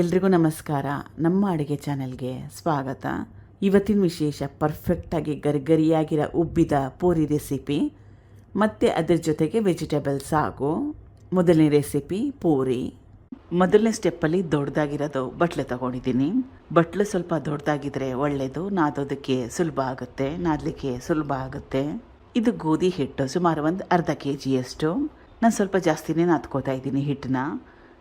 ಎಲ್ರಿಗೂ ನಮಸ್ಕಾರ. ನಮ್ಮ ಅಡುಗೆ ಚಾನೆಲ್ಗೆ ಸ್ವಾಗತ. ಇವತ್ತಿನ ವಿಶೇಷ ಪರ್ಫೆಕ್ಟಾಗಿ ಗರಿಗರಿಯಾಗಿರೋ ಉಬ್ಬಿದ ಪೂರಿ ರೆಸಿಪಿ ಮತ್ತು ಅದರ ಜೊತೆಗೆ ವೆಜಿಟೇಬಲ್ ಸಾಗು. ಮೊದಲನೇ ರೆಸಿಪಿ ಪೂರಿ. ಮೊದಲನೇ ಸ್ಟೆಪ್ಪಲ್ಲಿ ದೊಡ್ಡದಾಗಿರೋದು ಬಟ್ಲು ತಗೊಂಡಿದ್ದೀನಿ. ಬಟ್ಲು ಸ್ವಲ್ಪ ದೊಡ್ಡದಾಗಿದ್ರೆ ಒಳ್ಳೆಯದು ನಾದೋದಕ್ಕೆ ಸುಲಭ ಆಗುತ್ತೆ, ನಾದಲಿಕ್ಕೆ ಸುಲಭ ಆಗುತ್ತೆ. ಇದು ಗೋಧಿ ಹಿಟ್ಟು, ಸುಮಾರು ಒಂದು ಅರ್ಧ ಕೆ ಜಿಯಷ್ಟು ನಾನು ಸ್ವಲ್ಪ ಜಾಸ್ತಿನೇ ನಾದ್ಕೋತಾ ಇದ್ದೀನಿ ಹಿಟ್ಟನ್ನ.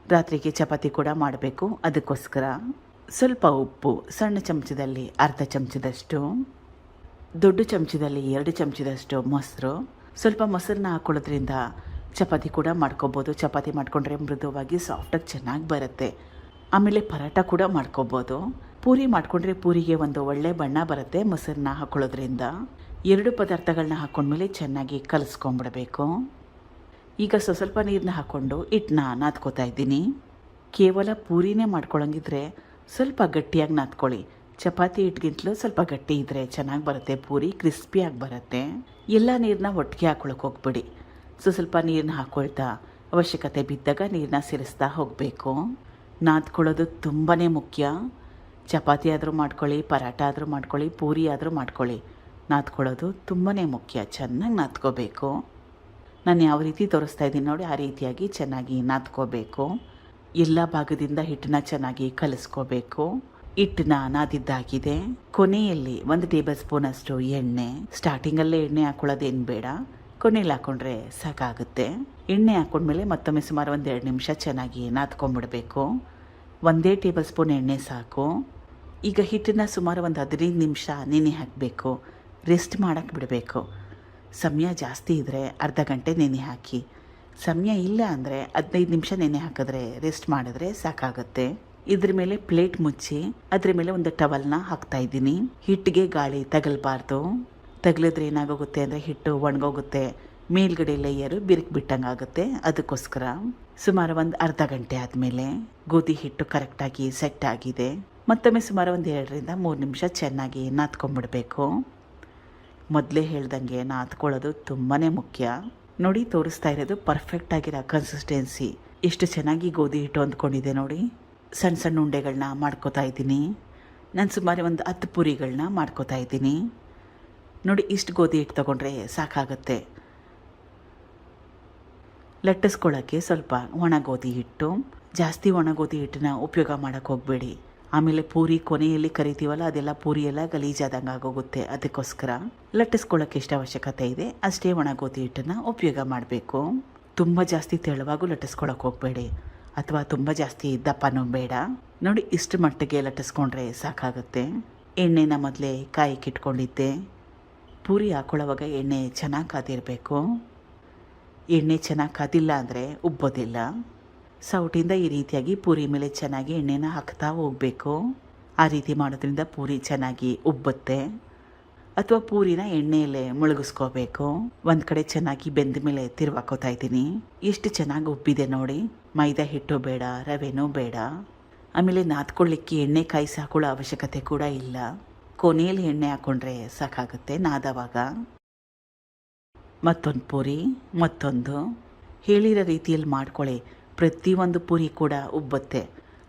ರಾತ್ರಿಗೆ ಚಪಾತಿ ಕೂಡ ಮಾಡಬೇಕು. ಅದಕ್ಕೋಸ್ಕರ ಸ್ವಲ್ಪ ಉಪ್ಪು, ಸಣ್ಣ ಚಮಚದಲ್ಲಿ ಅರ್ಧ ಚಮಚದಷ್ಟು, ದೊಡ್ಡ ಚಮಚದಲ್ಲಿ ಎರಡು ಚಮಚದಷ್ಟು ಮೊಸರು. ಸ್ವಲ್ಪ ಮೊಸರನ್ನ ಹಾಕೊಳ್ಳೋದ್ರಿಂದ ಚಪಾತಿ ಕೂಡ ಮಾಡ್ಕೋಬೋದು. ಚಪಾತಿ ಮಾಡಿಕೊಂಡ್ರೆ ಮೃದುವಾಗಿ ಸಾಫ್ಟಾಗಿ ಚೆನ್ನಾಗಿ ಬರುತ್ತೆ. ಆಮೇಲೆ ಪರಾಟ ಕೂಡ ಮಾಡ್ಕೋಬೋದು. ಪೂರಿ ಮಾಡಿಕೊಂಡ್ರೆ ಪೂರಿಗೆ ಒಂದು ಒಳ್ಳೆ ಬಣ್ಣ ಬರುತ್ತೆ ಮೊಸರನ್ನ ಹಾಕೊಳ್ಳೋದ್ರಿಂದ. ಎರಡು ಪದಾರ್ಥಗಳನ್ನ ಹಾಕೊಂಡ್ಮೇಲೆ ಚೆನ್ನಾಗಿ ಕಲಿಸ್ಕೊಂಬಿಡಬೇಕು ಈಗ ಸ್ವ ಸ್ವಲ್ಪ ನೀರನ್ನ ಹಾಕ್ಕೊಂಡು ಹಿಟ್ಟನ್ನ ನಾದ್ಕೋತಾ ಇದ್ದೀನಿ. ಕೇವಲ ಪೂರಿನೇ ಮಾಡ್ಕೊಳ್ಳೋಂಗಿದ್ರೆ ಸ್ವಲ್ಪ ಗಟ್ಟಿಯಾಗಿ ನಾದ್ಕೊಳ್ಳಿ. ಚಪಾತಿ ಹಿಟ್ಟಿಗಿಂತಲೂ ಸ್ವಲ್ಪ ಗಟ್ಟಿ ಇದ್ದರೆ ಚೆನ್ನಾಗಿ ಬರುತ್ತೆ, ಪೂರಿ ಕ್ರಿಸ್ಪಿಯಾಗಿ ಬರುತ್ತೆ. ಎಲ್ಲ ನೀರನ್ನ ಒಟ್ಟಿಗೆ ಹಾಕೊಳಕ್ಕೆ ಹೋಗ್ಬಿಡಿ. ಸೊ ಸ್ವಲ್ಪ ನೀರನ್ನ ಹಾಕ್ಕೊಳ್ತಾ ಅವಶ್ಯಕತೆ ಬಿದ್ದಾಗ ನೀರನ್ನ ಸೇರಿಸ್ತಾ ಹೋಗಬೇಕು. ನಾದ್ಕೊಳ್ಳೋದು ತುಂಬಾ ಮುಖ್ಯ. ಚಪಾತಿ ಆದರೂ ಮಾಡ್ಕೊಳ್ಳಿ ಪರಾಟ ಆದರೂ ಮಾಡ್ಕೊಳ್ಳಿ, ಪೂರಿ ಆದರೂ ಮಾಡ್ಕೊಳ್ಳಿ. ನಾದ್ಕೊಳ್ಳೋದು ತುಂಬಾ ಮುಖ್ಯ. ಚೆನ್ನಾಗಿ ನಾದ್ಕೋಬೇಕು. ನಾನು ಯಾವ ರೀತಿ ತೋರಿಸ್ತಾ ಇದ್ದೀನಿ ನೋಡಿ, ಆ ರೀತಿಯಾಗಿ ಚೆನ್ನಾಗಿ ನಾದ್ಕೋಬೇಕು. ಎಲ್ಲ ಭಾಗದಿಂದ ಹಿಟ್ಟನ್ನ ಚೆನ್ನಾಗಿ ಕಲಿಸ್ಕೋಬೇಕು. ಹಿಟ್ಟನ್ನ ನಾದಿದ್ದಾಗಿದೆ. ಕೊನೆಯಲ್ಲಿ ಒಂದು ಟೇಬಲ್ ಸ್ಪೂನ್ ಅಷ್ಟು ಎಣ್ಣೆ. ಸ್ಟಾರ್ಟಿಂಗಲ್ಲೇ ಎಣ್ಣೆ ಹಾಕೊಳ್ಳೋದೇನು ಬೇಡ. ಕೊನೆಯಲ್ಲಿ ಹಾಕೊಂಡ್ರೆ ಸಾಕಾಗುತ್ತೆ. ಎಣ್ಣೆ ಹಾಕೊಂಡ್ಮೇಲೆ ಮತ್ತೊಮ್ಮೆ ಸುಮಾರು ಒಂದು ಎರಡು ನಿಮಿಷ ಚೆನ್ನಾಗಿ ನಾದ್ಕೊಂಡ್ಬಿಡಬೇಕು ಒಂದೇ ಟೇಬಲ್ ಸ್ಪೂನ್ ಎಣ್ಣೆ ಸಾಕು. ಈಗ ಹಿಟ್ಟನ್ನ ಸುಮಾರು ಒಂದು ಹದಿನೈದು ನಿಮಿಷ ನೆನೆ ಹಾಕಬೇಕು. ರೆಸ್ಟ್ ಮಾಡೋಕ್ಕೆ ಬಿಡಬೇಕು. ಸಮಯ ಜಾಸ್ತಿ ಇದ್ದರೆ ಅರ್ಧ ಗಂಟೆ ನೆನೆ ಹಾಕಿ. ಸಮಯ ಇಲ್ಲ ಅಂದರೆ ಹದಿನೈದು ನಿಮಿಷ ನೆನೆ ಹಾಕಿದ್ರೆ ರೆಸ್ಟ್ ಮಾಡಿದ್ರೆ ಸಾಕಾಗುತ್ತೆ. ಇದ್ರ ಮೇಲೆ ಪ್ಲೇಟ್ ಮುಚ್ಚಿ, ಅದ್ರ ಮೇಲೆ ಒಂದು ಟವಲ್ನ ಹಾಕ್ತಾ ಇದ್ದೀನಿ. ಹಿಟ್ಟಿಗೆ ಗಾಳಿ ತಗಲ್ಬಾರ್ದು. ತಗಲಿದ್ರೆ ಏನಾಗೋಗುತ್ತೆ ಅಂದರೆ ಹಿಟ್ಟು ಒಣಗೋಗುತ್ತೆ. ಮೇಲ್ಗಡೆ ಲೇಯರು ಬಿರುಕು ಬಿಟ್ಟಂಗೆ ಆಗುತ್ತೆ ಅದಕ್ಕೋಸ್ಕರ ಸುಮಾರು ಒಂದು ಅರ್ಧ ಗಂಟೆ ಆದಮೇಲೆ ಗೋಧಿ ಹಿಟ್ಟು ಕರೆಕ್ಟಾಗಿ ಸೆಟ್ ಆಗಿದೆ. ಮತ್ತೊಮ್ಮೆ ಸುಮಾರು ಒಂದು ಎರಡರಿಂದ ಮೂರು ನಿಮಿಷ ಚೆನ್ನಾಗಿ ನಾದ್ಕೊಂಡ್ಬಿಡ್ಬೇಕು. ಮೊದಲೇ ಹೇಳ್ದಂಗೆ ನಾದ್ಕೊಳ್ಳೋದು ತುಂಬಾ ಮುಖ್ಯ. ನೋಡಿ, ತೋರಿಸ್ತಾ ಇರೋದು ಪರ್ಫೆಕ್ಟ್ ಆಗಿರೋ ಕನ್ಸಿಸ್ಟೆನ್ಸಿ ಎಷ್ಟು ಚೆನ್ನಾಗಿ ಗೋಧಿ ಹಿಟ್ಟು ಅಂದ್ಕೊಂಡಿದೆ ನೋಡಿ. ಸಣ್ಣ ಸಣ್ಣ ಉಂಡೆಗಳನ್ನ ಮಾಡ್ಕೋತಾ ಇದ್ದೀನಿ. ನಾನು ಸುಮಾರು ಒಂದು ಹತ್ತು ಪುರಿಗಳನ್ನ ಮಾಡ್ಕೋತಾ ಇದ್ದೀನಿ. ನೋಡಿ, ಇಷ್ಟು ಗೋಧಿ ಹಿಟ್ಟು ತೊಗೊಂಡ್ರೆ ಸಾಕಾಗುತ್ತೆ. ಲಟ್ಟಿಸ್ಕೊಳ್ಳೋಕ್ಕೆ ಸ್ವಲ್ಪ ಒಣ ಗೋಧಿ ಹಿಟ್ಟು. ಜಾಸ್ತಿ ಒಣ ಗೋಧಿ ಹಿಟ್ಟನ್ನ ಉಪಯೋಗ ಮಾಡೋಕ್ಕೆ ಹೋಗಬೇಡಿ. ಆಮೇಲೆ ಪೂರಿ ಕೊನೆಯಲ್ಲಿ ಕರಿತೀವಲ್ಲ, ಅದೆಲ್ಲ ಪೂರಿ ಎಲ್ಲ ಗಲೀಜಾದಂಗೆ ಆಗೋಗುತ್ತೆ. ಅದಕ್ಕೋಸ್ಕರ ಲಟ್ಟಿಸ್ಕೊಳ್ಳೋಕೆ ಎಷ್ಟು ಅವಶ್ಯಕತೆ ಇದೆ. ಅಷ್ಟೇ ಒಣ ಗೋಧಿ ಹಿಟ್ಟನ್ನು ಉಪಯೋಗ ಮಾಡಬೇಕು. ತುಂಬ ಜಾಸ್ತಿ ತೆಳುವಾಗೂ ಲಟ್ಟಿಸ್ಕೊಳ್ಳೋಕೆ ಹೋಗಬೇಡಿ. ಅಥವಾ ತುಂಬ ಜಾಸ್ತಿ ದಪ್ಪನೂ ಬೇಡ. ನೋಡಿ, ಇಷ್ಟು ಮಟ್ಟಿಗೆ ಲಟ್ಟಿಸ್ಕೊಂಡ್ರೆ ಸಾಕಾಗುತ್ತೆ. ಎಣ್ಣೆನ ಮೊದಲೇ ಕಾಯಿ ಇಟ್ಕೊಂಡಿದ್ದೆ. ಪೂರಿ ಹಾಕೊಳ್ಳೋವಾಗ ಎಣ್ಣೆ ಚೆನ್ನಾಗಿ ಕಾದಿರಬೇಕು. ಎಣ್ಣೆ ಚೆನ್ನಾಗಿ ಕಾದಿಲ್ಲ ಅಂದರೆ ಉಬ್ಬೋದಿಲ್ಲ. ಸೌಟಿಂದ ಈ ರೀತಿಯಾಗಿ ಪೂರಿ ಮೇಲೆ ಚೆನ್ನಾಗಿ ಎಣ್ಣೆನ ಹಾಕ್ತಾ ಹೋಗಬೇಕು. ಆ ರೀತಿ ಮಾಡೋದ್ರಿಂದ ಪೂರಿ ಚೆನ್ನಾಗಿ ಉಬ್ಬುತ್ತೆ. ಅಥವಾ ಪೂರಿನ ಎಣ್ಣೆಯಲ್ಲೇ ಮುಳುಗಿಸ್ಕೋಬೇಕು. ಒಂದು ಕಡೆ ಚೆನ್ನಾಗಿ ಬೆಂದ ಮೇಲೆ ತಿರುವಾಕೋತಾ ಇದ್ದೀನಿ. ಎಷ್ಟು ಚೆನ್ನಾಗಿ ಉಬ್ಬಿದೆ ನೋಡಿ. ಮೈದಾ ಹಿಟ್ಟು ಬೇಡ, ರವೆನೂ ಬೇಡ. ಆಮೇಲೆ ನಾದ್ಕೊಳ್ಳಿಕ್ಕೆ ಎಣ್ಣೆ ಕಾಯಿ ಹಾಕೊಳ್ಳೋ ಅವಶ್ಯಕತೆ ಕೂಡ ಇಲ್ಲ. ಕೊನೆಯಲ್ಲಿ ಎಣ್ಣೆ ಹಾಕ್ಕೊಂಡ್ರೆ ಸಾಕಾಗುತ್ತೆ ನಾದವಾಗ. ಮತ್ತೊಂದು ಪೂರಿ, ಮತ್ತೊಂದು. ಹೇಳಿರೋ ರೀತಿಯಲ್ಲಿ ಮಾಡ್ಕೊಳ್ಳಿ. ಪ್ರತಿಯೊಂದು ಪೂರಿ ಕೂಡ ಉಬ್ಬತ್ತೆ.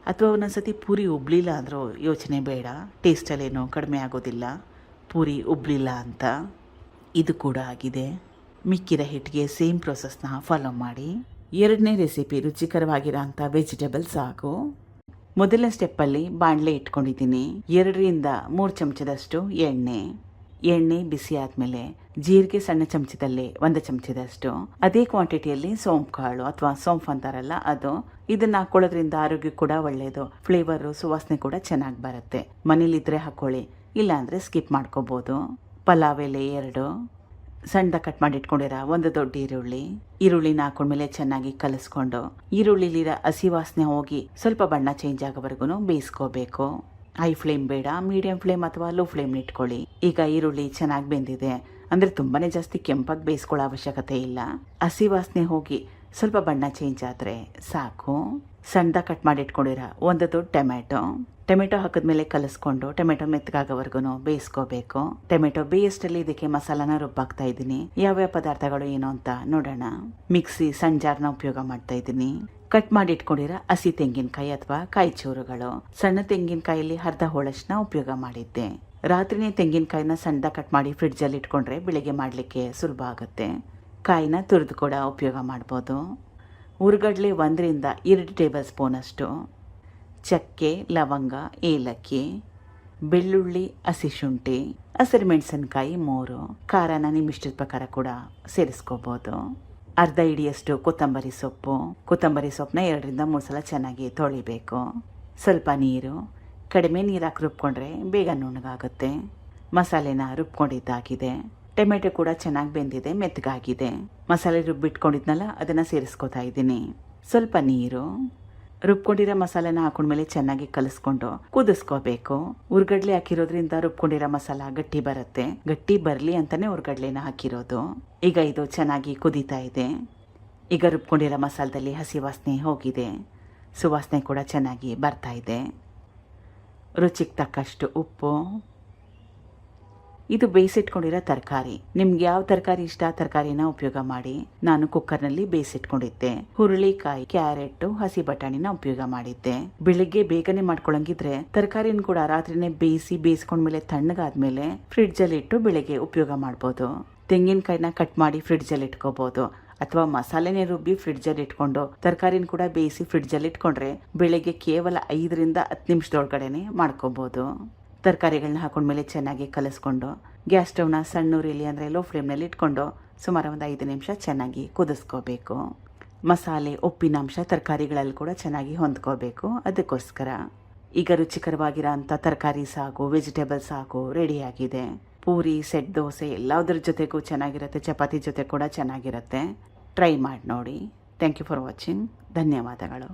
ಅಥವಾ ಒಂದೊಂದ್ಸತಿ ಪೂರಿ ಉಬ್ಬಲಿಲ್ಲ ಅಂದರೂ ಯೋಚನೆ ಬೇಡ. ಟೇಸ್ಟಲ್ಲೇನು ಕಡಿಮೆ ಆಗೋದಿಲ್ಲ. ಪೂರಿ ಉಬ್ಬಲಿಲ್ಲ ಅಂತ. ಇದು ಕೂಡ ಆಗಿದೆ. ಮಿಕ್ಕಿದ ಹಿಟ್ಟಿಗೆ ಸೇಮ್ ಪ್ರೊಸೆಸ್ನ ಫಾಲೋ ಮಾಡಿ. ಎರಡನೇ ರೆಸಿಪಿ ರುಚಿಕರವಾಗಿರೋಂಥ ವೆಜಿಟೇಬಲ್ ಸಾಕು ಮೊದಲನೇ ಸ್ಟೆಪ್ಪಲ್ಲಿ ಬಾಣಲೆ ಇಟ್ಕೊಂಡಿದ್ದೀನಿ. ಎರಡರಿಂದ ಮೂರು ಚಮಚದಷ್ಟು ಎಣ್ಣೆ. ಎಣ್ಣೆ ಬಿಸಿ ಆದಮೇಲೆ ಜೀರಿಗೆ ಸಣ್ಣ ಚಮಚದಲ್ಲಿ, ಒಂದು ಚಮಚದಷ್ಟು. ಅದೇ ಕ್ವಾಂಟಿಟಿಯಲ್ಲಿ ಸೋಂಪು ಕಾಳು ಅಥವಾ ಸೋಂಪು ಅಂತಾರಲ್ಲ ಅದು. ಇದನ್ನ ಹಾಕೊಳ್ಳೋದ್ರಿಂದ ಆರೋಗ್ಯ ಕೂಡ ಒಳ್ಳೆಯದು ಫ್ಲೇವರು ಸುವಾಸನೆ ಕೂಡ ಚೆನ್ನಾಗಿ ಬರುತ್ತೆ. ಮನೇಲಿದ್ರೆ ಹಾಕೊಳ್ಳಿ. ಇಲ್ಲಾಂದರೆ ಸ್ಕಿಪ್ ಮಾಡ್ಕೋಬೋದು. ಪಲಾವ್ ಎಲೆ ಎರಡು. ಸಣ್ಣದ ಕಟ್ ಮಾಡಿ ಇಟ್ಕೊಂಡಿರ ಒಂದು ದೊಡ್ಡ ಈರುಳ್ಳಿ. ಈರುಳ್ಳಿನ ಹಾಕೊಂಡ್ಮೇಲೆ ಚೆನ್ನಾಗಿ ಕಲಸ್ಕೊಂಡು, ಈರುಳ್ಳಿಲಿರೋ ಹಸಿ ವಾಸನೆ ಹೋಗಿ ಸ್ವಲ್ಪ ಬಣ್ಣ ಚೇಂಜ್ ಆಗೋವರೆಗೂ ಬೇಯಿಸ್ಕೋಬೇಕು. ಹೈ ಫ್ಲೇಮ್ ಬೇಡ ಮೀಡಿಯಂ ಫ್ಲೇಮ್ ಅಥವಾ ಲೋ ಫ್ಲೇಮ್ ಇಟ್ಕೊಳ್ಳಿ. ಈಗ ಈರುಳ್ಳಿ ಚೆನ್ನಾಗಿ ಬೆಂದಿದೆ. ಅಂದ್ರೆ ತುಂಬಾನೇ ಜಾಸ್ತಿ ಕೆಂಪಾಗಿ ಬೇಯಿಸ್ಕೊಳ್ಳೋ ಅವಶ್ಯಕತೆ ಇಲ್ಲ. ಹಸಿ ವಾಸನೆ ಹೋಗಿ ಸ್ವಲ್ಪ ಬಣ್ಣ ಚೇಂಜ್ ಆದರೆ ಸಾಕು. ಸಣ್ಣದಾಗಿ ಕಟ್ ಮಾಡಿ ಇಟ್ಕೊಂಡಿರ, ಒಂದು ದೊಡ್ಡ ಟೊಮೆಟೊ ಟೊಮೆಟೊ ಹಾಕಿದ್ಮೇಲೆ ಕಲಸ್ಕೊಂಡು ಟೊಮೆಟೊ ಮೆತ್ತಗಾಗೋವರೆಗೂ ಬೇಯಿಸ್ಕೋಬೇಕು. ಟೊಮೆಟೊ ಬೇಯಿಸ್ಟಲ್ಲಿ ಇದಕ್ಕೆ ಮಸಾಲಾನ ರುಬ್ಬಾಕ್ತಾ ಇದ್ದೀನಿ. ಯಾವ್ಯಾವ ಪದಾರ್ಥಗಳು ಏನು ಅಂತ ನೋಡೋಣ. ಮಿಕ್ಸಿ ಸಣ್ಣ ಉಪಯೋಗ ಮಾಡ್ತಾ ಇದ್ದೀನಿ. ಕಟ್ ಮಾಡಿ ಇಟ್ಕೊಂಡಿರೋ ಹಸಿ ತೆಂಗಿನಕಾಯಿ ಅಥವಾ ಕಾಯಿ ಚೂರುಗಳು ಸಣ್ಣ ತೆಂಗಿನಕಾಯಿಯಲ್ಲಿ ಅರ್ಧ ಹೋಳಷ್ಟನ್ನ ಉಪಯೋಗ ಮಾಡಿದ್ದೆ. ರಾತ್ರಿನೇ ತೆಂಗಿನಕಾಯಿನ ಸಣ್ಣದ ಕಟ್ ಮಾಡಿ ಫ್ರಿಡ್ಜಲ್ಲಿ ಇಟ್ಕೊಂಡ್ರೆ ಬೆಳಿಗ್ಗೆ ಮಾಡಲಿಕ್ಕೆ ಸುಲಭ ಆಗುತ್ತೆ. ಕಾಯಿನ ತುರಿದು ಕೂಡ ಉಪಯೋಗ ಮಾಡ್ಬೋದು. ಹುರ್ಗಡ್ಲೆ ಒಂದರಿಂದ ಎರಡು ಟೇಬಲ್ ಸ್ಪೂನಷ್ಟು ಚಕ್ಕೆ, ಲವಂಗ, ಏಲಕ್ಕಿ, ಬೆಳ್ಳುಳ್ಳಿ, ಹಸಿ ಶುಂಠಿ, ಹಸಿರು ಮೆಣಸಿನ್ಕಾಯಿ ಮೂರು. ಖಾರನ ನಿಮ್ಮ ಇಷ್ಟದ ಪ್ರಕಾರ ಕೂಡ ಸೇರಿಸ್ಕೋಬೋದು. ಅರ್ಧ ಇಡಿಯಷ್ಟು ಕೊತ್ತಂಬರಿ ಸೊಪ್ಪು. ಕೊತ್ತಂಬರಿ ಸೊಪ್ಪನ್ನ ಎರಡರಿಂದ ಮೂರು ಸಲ ಚೆನ್ನಾಗಿ ತೊಳಿಬೇಕು. ಸ್ವಲ್ಪ ನೀರು ಕಡಿಮೆ ನೀರಾಕಿ ರುಬ್ಕೊಂಡ್ರೆ ಬೇಗ ನುಣ್ಣಗಾಗುತ್ತೆ. ಮಸಾಲೆನ ರುಬ್ಕೊಂಡಿದ್ದಾಗಿದೆ. ಟೊಮೆಟೊ ಕೂಡ ಚೆನ್ನಾಗಿ ಬೆಂದಿದೆ, ಮೆತ್ತಗಾಗಿದೆ. ಮಸಾಲೆ ರುಬ್ಬಿಟ್ಕೊಂಡಿದ್ನಲ್ಲ, ಅದನ್ನು ಸೇರಿಸ್ಕೊತಾ ಇದ್ದೀನಿ. ಸ್ವಲ್ಪ ನೀರು. ರುಬ್ಕೊಂಡಿರೋ ಮಸಾಲೆನ ಹಾಕೊಂಡ್ಮೇಲೆ ಚೆನ್ನಾಗಿ ಕಲಿಸ್ಕೊಂಡು ಕುದಿಸ್ಕೋಬೇಕು. ಉರ್ಗಡ್ಲೆ ಹಾಕಿರೋದ್ರಿಂದ ರುಬ್ಕೊಂಡಿರೋ ಮಸಾಲ ಗಟ್ಟಿ ಬರುತ್ತೆ. ಗಟ್ಟಿ ಬರಲಿ ಅಂತಾನೆ ಉರ್ಗಡ್ಲೆನ ಹಾಕಿರೋದು. ಈಗ ಇದು ಚೆನ್ನಾಗಿ ಕುದೀತಾ ಇದೆ. ಈಗ ರುಬ್ಕೊಂಡಿರೋ ಮಸಾಲದಲ್ಲಿ ಹಸಿ ವಾಸನೆ ಹೋಗಿದೆ. ಸುವಾಸನೆ ಕೂಡ ಚೆನ್ನಾಗಿ ಬರ್ತಾ ಇದೆ. ರುಚಿಗೆ ತಕ್ಕಷ್ಟು ಉಪ್ಪು. ಇದು ಬೇಯಿಸಿಟ್ಕೊಂಡಿರೋ ತರಕಾರಿ. ನಿಮ್ಗೆ ಯಾವ ತರಕಾರಿ ಇಷ್ಟ ತರಕಾರಿನ ಉಪಯೋಗ ಮಾಡಿ. ನಾನು ಕುಕ್ಕರ್ನಲ್ಲಿ ಬೇಯಿಸಿಟ್ಕೊಂಡಿದ್ದೆ. ಹುರುಳಿಕಾಯಿ, ಕ್ಯಾರೆಟ್, ಹಸಿ ಬಟಾಣಿನ ಉಪಯೋಗ ಮಾಡಿದ್ದೆ. ಬೆಳಿಗ್ಗೆ ಬೇಗನೆ ಮಾಡ್ಕೊಳಂಗಿದ್ರೆ ತರಕಾರಿನ ಕೂಡ ರಾತ್ರಿನೇ ಬೇಯಿಸಿ, ಬೇಯಿಸ್ಕೊಂಡ್ಮೇಲೆ ತಣ್ಣಗಾದ್ಮೇಲೆ ಫ್ರಿಡ್ಜ್ ಅಲ್ಲಿ ಇಟ್ಟು ಬೆಳಿಗ್ಗೆ ಉಪಯೋಗ ಮಾಡ್ಬೋದು. ತೆಂಗಿನಕಾಯಿನ ಕಟ್ ಮಾಡಿ ಫ್ರಿಡ್ಜ್ ಅಲ್ಲಿ ಇಟ್ಕೋಬಹುದು ಅಥವಾ ಮಸಾಲೆನೇ ರುಬ್ಬಿ ಫ್ರಿಡ್ಜಲ್ಲಿ ಇಟ್ಕೊಂಡು, ತರಕಾರಿನ ಕೂಡ ಬೇಯಿಸಿ ಫ್ರಿಡ್ಜಲ್ಲಿ ಇಟ್ಕೊಂಡ್ರೆ ಬೆಳಿಗ್ಗೆ ಕೇವಲ ಐದರಿಂದ ಹತ್ತು ನಿಮಿಷದೊಳಗಡೆನೆ ಮಾಡ್ಕೋಬಹುದು ತರಕಾರಿಗಳನ್ನ ಹಾಕೊಂಡ್ಮೇಲೆ ಚೆನ್ನಾಗಿ ಕಲಸ್ಕೊಂಡು, ಗ್ಯಾಸ್ ಸ್ಟವ್ನ ಸಣ್ಣ ಉರಿಲಿ ಅಂದರೆ ಲೋ ಫ್ಲೇಮ್ನಲ್ಲಿ ಇಟ್ಕೊಂಡು ಸುಮಾರು ಒಂದು ಐದು ನಿಮಿಷ ಚೆನ್ನಾಗಿ ಕುದಿಸ್ಕೋಬೇಕು. ಮಸಾಲೆ, ಉಪ್ಪಿನಾಂಶ ತರಕಾರಿಗಳಲ್ಲಿ ಕೂಡ ಚೆನ್ನಾಗಿ ಹೊಂದ್ಕೋಬೇಕು ಅದಕ್ಕೋಸ್ಕರ. ಈಗ ರುಚಿಕರವಾಗಿರೋ ಅಂಥ ತರಕಾರಿ ಸಾಗು ವೆಜಿಟೇಬಲ್ ಸಾಗು ರೆಡಿಯಾಗಿದೆ ಪೂರಿ, ಸೆಟ್ ದೋಸೆ ಎಲ್ಲದ್ರ ಜೊತೆಗೂ ಚೆನ್ನಾಗಿರುತ್ತೆ. ಚಪಾತಿ ಜೊತೆ ಕೂಡ ಚೆನ್ನಾಗಿರುತ್ತೆ. ಟ್ರೈ ಮಾಡಿ ನೋಡಿ. ಥ್ಯಾಂಕ್ ಯು ಫಾರ್ ವಾಚಿಂಗ್ ಧನ್ಯವಾದಗಳು.